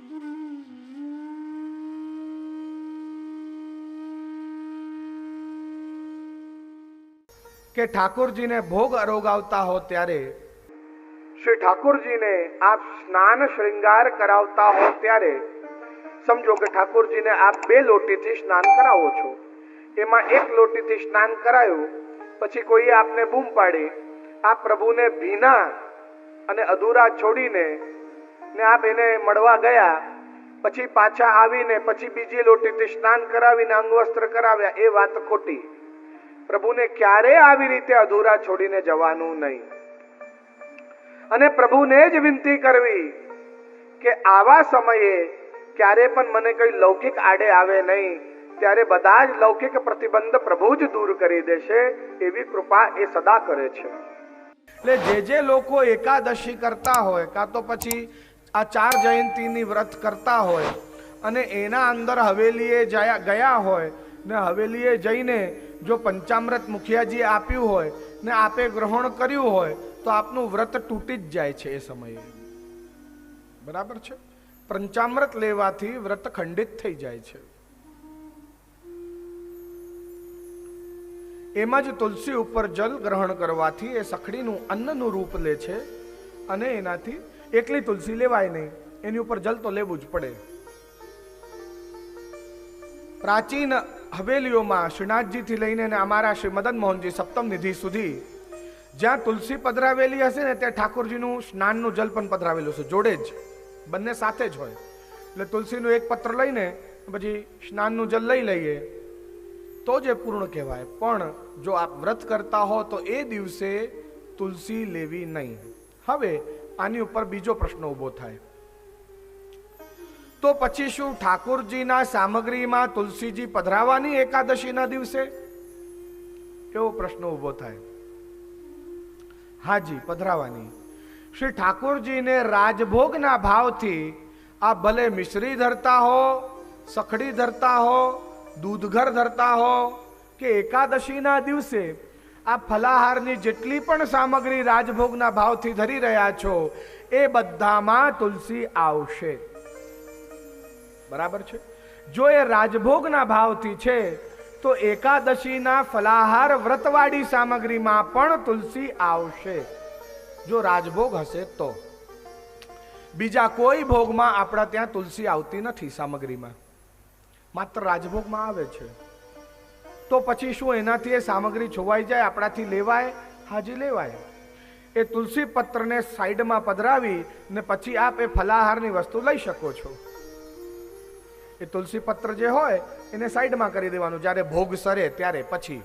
કે ઠાકોરજીને ભોગ અરોગાવતા હો ત્યારે? શ્રી ઠાકોરજીને આપ સ્નાન શૃંગાર કરાવતા હો ત્યારે? સમજો કે ઠાકોરજીને આપ બે લોટીથી સ્નાન કરાવો છો. એમાં એક લોટીથી સ્નાન કરાયું, પછી કોઈએ આપને બૂમ પાડી. આપ પ્રભુને ભીના અને અધૂરા છોડીને ને આપ એને મળવા ગયા, પછી પાછા આવીને પછી બીજી લોટીથી સ્નાન કરાવીને અંગવસ્ત્ર કરાવ્યા, એ વાત ખોટી. પ્રભુને ક્યારે આવી રીતે અધૂરા છોડીને જવાનું નહીં. અને પ્રભુને જ વિનંતી કરવી કે આવા સમયે ક્યારે પણ મને કઈ લૌકિક આડે આવે નહીં, ત્યારે બધા જ લૌકિક પ્રતિબંધ પ્રભુ જ દૂર કરી દેશે, એવી કૃપા એ સદા કરે છે. એટલે જે જે લોકો એકાદશી કરતા હોય, કાં તો પછી આ ચાર જયંતીની વ્રત કરતા હોય અને એના અંદર હવેલીએ જયા ગયા હોય ને હવેલીએ જઈને જો પંચામૃત મુખિયાજીએ આપ્યું હોય ને આપે ગ્રહણ કર્યું હોય તો આપનું વ્રત તૂટી જ જાય છે એ સમયે. બરાબર છે? પંચામૃત લેવાથી વ્રત ખંડિત થઈ જાય છે. એમાં જ તુલસી ઉપર જલ ગ્રહણ કરવાથી એ સખડીનું અન્નનું રૂપ લે છે અને એનાથી એકલી તુલસી લેવાય નહીં. એની ઉપર જલ તો લેવું જ પડે. પ્રાચીન હવેલીઓમાં શ્રીનાથજીથી લઈને અમારા શ્રી મદન મોહનજી સપ્તમ નિધિ સુધી જ્યાં તુલસી પધરાવેલી હશે ને ત્યાં ઠાકોરજીનું સ્નાનનું જલ પણ પધરાવેલું છે જોડે જ. બંને સાથે જ હોય. એટલે તુલસીનું એક પત્ર લઈને પછી સ્નાનનું જલ લઈ લઈએ. તો જ એ પૂર્ણ કહેવાય. પણ જો આપ વ્રત કરતા હો તો એ દિવસે તુલસી લેવી નહીં. હવે આની ઉપર બીજો પ્રશ્ન ઊભો થાય. તો પછી શું ઠાકોરજીના સામગ્રીમાં તુલસીજી પધરાવાની એકાદશીના દિવસે? એવો પ્રશ્ન ઊભો થાય. હાજી, પધરાવાની. શ્રી ઠાકોરજીને રાજભોગના ભાવથી આ ભલે મિશ્રી ધરતા હો, સખડી ધરતા હો, દૂધઘર ધરતા હો, કે એકાદશીના દિવસે આ ફલાહારની જેટલી પણ સામગ્રી રાજભોગના ભાવથી ધરી રહ્યા છો, એ બધામાં તુલસી આવશે. બરાબર છે? જો એ રાજભોગના ભાવથી છે, તો એકાદશીના ફલાહાર વ્રતવાળી સામગ્રીમાં પણ તુલસી આવશે. જો રાજભોગ હશે તો. બીજા કોઈ ભોગમાં આપણા ત્યાં તુલસી આવતી નથી સામગ્રીમાં. માત્ર રાજભોગમાં આવે છે. તો પછી શું, એનાથી એ સામગ્રી છોવાઈ જાય, આપણાથી લેવાય, હાજી લેવાય. એ તુલસી પત્રને સાઈડમાં પધરાવી ને પછી આપ એ ફલાહારની વસ્તુ લઈ શકો છો. એ તુલસી પત્ર જે હોય, એને સાઈડમાં કરી દેવાનું, જ્યારે ભોગ સરે ત્યારે પછી.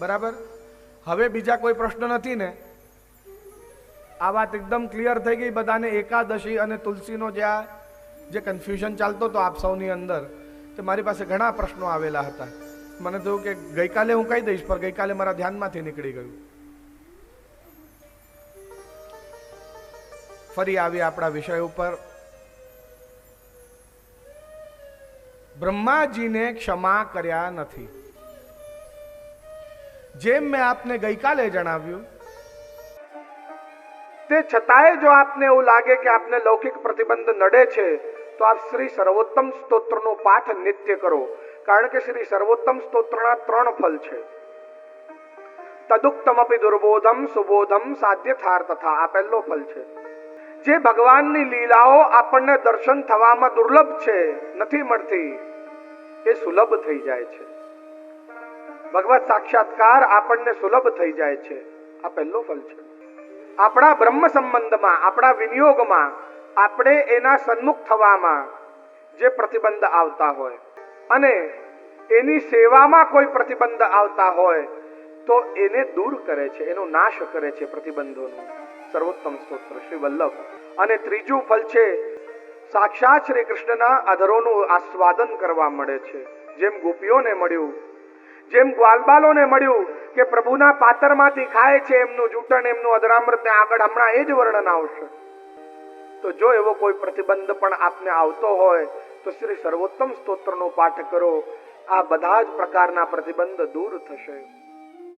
બરાબર? હવે બીજા કોઈ પ્રશ્ન નથી ને? આ વાત એકદમ ક્લિયર થઈ ગઈ બધાને, એકાદશી અને તુલસીનો જે આ, જે કન્ફ્યુઝન ચાલતો હતો આપ સૌની અંદર. તે મારી પાસે ઘણા પ્રશ્નો આવેલા હતા. મને થયું કે ગઈકાલે હું કહી દઈશ, પણ ગઈકાલે મારા ધ્યાનમાંથી નીકળી ગયું. ફરી આવી આપણા વિષય ઉપર. બ્રહ્માજીને ક્ષમા કર્યા નથી. જેમ મેં આપને ગઈકાલે જણાવ્યું, તે છતાંય જો આપને એવું લાગે કે આપને લૌકિક પ્રતિબંધ નડે છે તો આપ શ્રી સર્વોત્તમ સ્તોત્રનો પાઠ નિત્ય કરો, કારણ કે શ્રી સર્વોત્તમ સ્તોત્રના ત્રણ ફલ છે. તદુક્તમપી દુર્બોધમ, સુબોધમ, સાધ્યથાર તથા આ પહેલો ફલ છે. જે ભગવાનની લીલાઓ આપણને દર્શન થવામાં દુર્લભ છે, નથી મળતી. એ સુલભ થઈ જાય છે. ભગવત સાક્ષાત્કાર આપણને સુલભ થઈ જાય છે. આ પહેલો ફલ છે. આપણા બ્રહ્મ સંબંધમાં, આપણા વિનિયોગમાં આપણે એના સન્મુખ થવામાં જે પ્રતિબંધ આવતા હોય અને એની સેવામાં કોઈ પ્રતિબંધ આવતા હોય તો એને દૂર કરે છે, એનો નાશ કરે છે પ્રતિબંધોનો. સર્વોત્તમ સ્તોત્ર, શ્રી વલ્લભ. અને ત્રીજું ફલ છે, સાક્ષાત શ્રી કૃષ્ણના અધરોનું આસ્વાદન કરવા મળે છે. જેમ ગોપીઓને મળ્યું, જેમ ગ્વાલબાલોને મળ્યું કે પ્રભુના પાતરમાંથી ખાય છે એમનું જૂટણ, એમનું અધરામૃત ને આગળ હમણાં એ જ વર્ણન આવશે. તો જો એવો કોઈ પ્રતિબંધ પણ આપને આવતો હોય, તો શ્રી સર્વોત્તમ સ્તોત્રનો પાઠ કરો. આ બધા જ પ્રકારના પ્રતિબંધ દૂર થશે.